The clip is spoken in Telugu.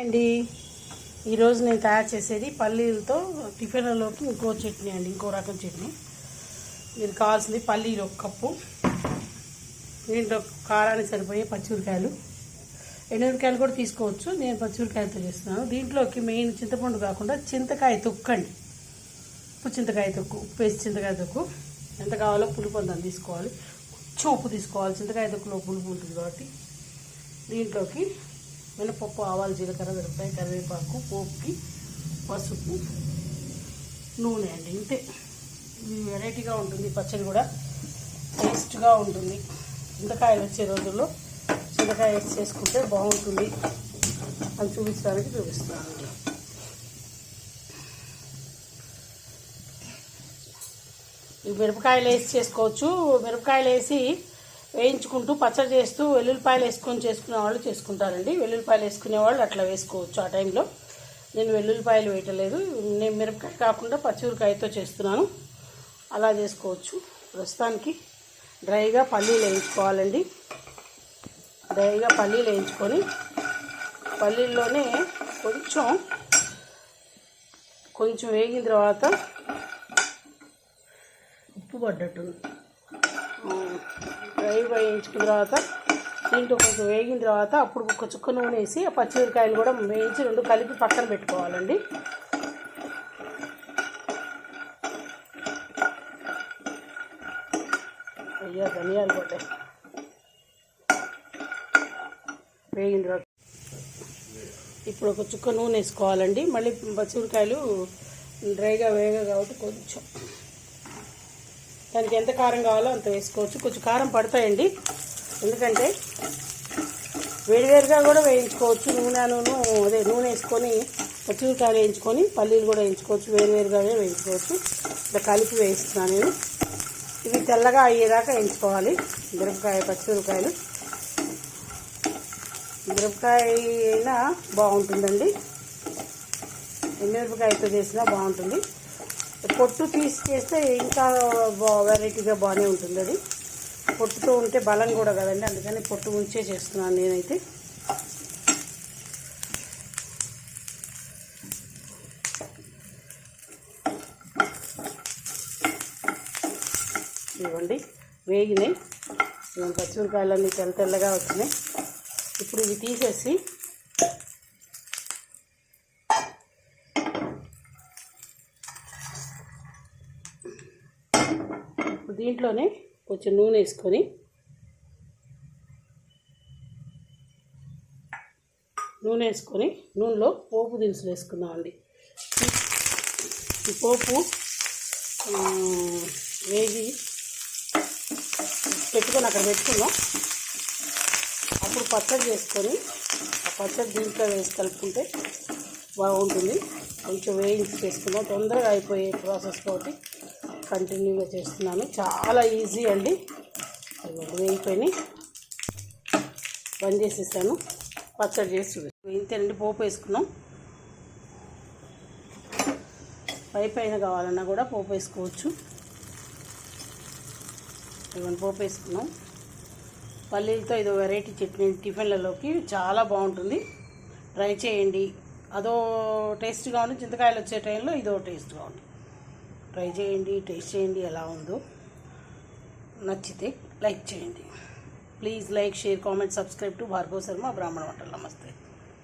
అండి. ఈరోజు నేను తయారు చేసేది పల్లీలతో టిఫిన్లలోకి ఇంకో చట్నీ అండి ఇంకో రకం చట్నీ. మీరు కావాల్సింది పల్లీలు ఒక కప్పు దీంట్లో కారానికి సరిపోయే పచ్చిమిరకాయలు ఎండుమిరకాయలు కూడా తీసుకోవచ్చు నేను పచ్చిమిరకాయలతో చేస్తున్నాను. దీంట్లోకి మెయిన్ చింతపండు కాకుండా చింతకాయ తొక్కండి ఉప్పు చింతకాయ తొక్కు ఉప్పు వేసి చింతకాయ తొక్కు. ఎంత కావాలో పులుపు అంత తీసుకోవాలి. కొంచెం ఉప్పు తీసుకోవాలి చింతకాయ తొక్కులో పులుపు ఉంటుంది కాబట్టి. దీంట్లోకి మినపప్పు ఆవాలు జీలకర్ర మిరపకాయ కరివేపాకు పోపుకి పసుపు నూనె అండి ఇంతే. ఇది వెరైటీగా ఉంటుంది పచ్చడి కూడా టేస్ట్గా ఉంటుంది. చింతకాయలు వచ్చే రోజుల్లో చింతకాయ వేసి చేసుకుంటే బాగుంటుంది అని చూపించడానికి చూపిస్తున్నాను. ఈ మిరపకాయలు వేసి చేసుకోవచ్చు. మిరపకాయలు వేసి వేయించుకుంటూ పచ్చడి చేస్తూ వెల్లుల్లిపాయలు వేసుకొని చేసుకునే వాళ్ళు చేసుకుంటారండి. వెల్లుల్లిపాయలు వేసుకునే వాళ్ళు అట్లా వేసుకోవచ్చు ఆ టైంలో. నేను వెల్లుల్లిపాయలు వేయటలేదు. నేను మిరపకాయ కాకుండా పచ్చిమిరకాయతో చేస్తున్నాను. అలా చేసుకోవచ్చు. ప్రస్తుతానికి డ్రైగా పల్లీలు వేయించుకోవాలండి. డ్రైగా పల్లీలు వేయించుకొని పల్లీల్లోనే కొంచెం కొంచెం వేగిన తర్వాత ఉప్పు పడ్డట్టు డ్రై వేయించుకున్న తర్వాత దీంట్లో కొంచెం వేగిన తర్వాత అప్పుడు ఒక చుక్క నూనె వేసి ఆ పచ్చిమిరకాయలు కూడా వేయించి రెండు కలిపి పక్కన పెట్టుకోవాలండి. అయ్యా ధనియాలు పోతే వేగిన తర్వాత ఇప్పుడు ఒక చుక్క నూనె వేసుకోవాలండి. మళ్ళీ పచ్చిమిరకాయలు డ్రైగా వేగా కాబట్టి కొంచెం దానికి ఎంత కారం కావాలో అంత వేసుకోవచ్చు. కొంచెం కారం పడతాయండి. ఎందుకంటే వేడివేరుగా కూడా వేయించుకోవచ్చు. నూనె నూనె అదే నూనె వేసుకొని పచ్చిమిరకాయలు వేయించుకొని పల్లీలు కూడా వేయించుకోవచ్చు. వేరువేరుగానే వేయించుకోవచ్చు. ఇట్లా కలిపి వేయిస్తున్నాను నేను. ఇవి తెల్లగా అయ్యేదాకా వేయించుకోవాలి. మిరపకాయ పచ్చిమిరపకాయలు. మిరపకాయ అయినా బాగుంటుందండి. మిరపకాయతో చేసినా బాగుంటుంది. పొట్టు పీస్ చేస్తే ఇంకా వెరైటీగా బాగానే ఉంటుంది అది. పొట్టుతో ఉంటే బలం కూడా కదండి అందుకని పొట్టు ఉంచే చేస్తున్నాను నేనైతే. ఇవ్వండి వేగినాయి. పచ్చిమిరకాయలన్నీ తెల్ల తెల్లగా వచ్చినాయి. ఇప్పుడు ఇవి తీసేసి ఇప్పుడు దీంట్లోనే కొంచెం నూనె వేసుకొని నూనె వేసుకొని నూనెలో పోపు దినుసులు వేసుకుందామండి ఈ పోపు వేగి పెట్టుకొని అక్కడ పెట్టుకుందాం. అప్పుడు పచ్చడి చేసుకొని ఆ పచ్చడి దీంట్లో వేసి కలుపుకుంటే బాగుంటుంది. కొంచెం వేయించి చేసుకుందాం. తొందరగా అయిపోయే ప్రాసెస్ కాబట్టి కంటిన్యూగా చేస్తున్నాను. చాలా ఈజీ అండి. వేయిపోయి బంద్ చేసేసాను. పచ్చడి చేసి చూపిస్తాను. ఇంతేనండి పోపు వేసుకున్నాం. పై పైన కావాలన్నా కూడా పోపు వేసుకోవచ్చు. ఇవన్నీ పోపు వేసుకున్నాం. పల్లీలతో ఇదో వెరైటీ చట్నీ టిఫిన్లలోకి చాలా బాగుంటుంది. ట్రై చేయండి. అదో టేస్ట్గా ఉంది. చింతకాయలు వచ్చే టైంలో ఇదో టేస్ట్గా ఉంది ట్రై చేయండి టేస్ట్ చేయండి ఎలా ఉందో నచ్చితే లైక్ చేయండి. Please like share comment subscribe to Bhargava Sharma Brahmana Vantalu నమస్తే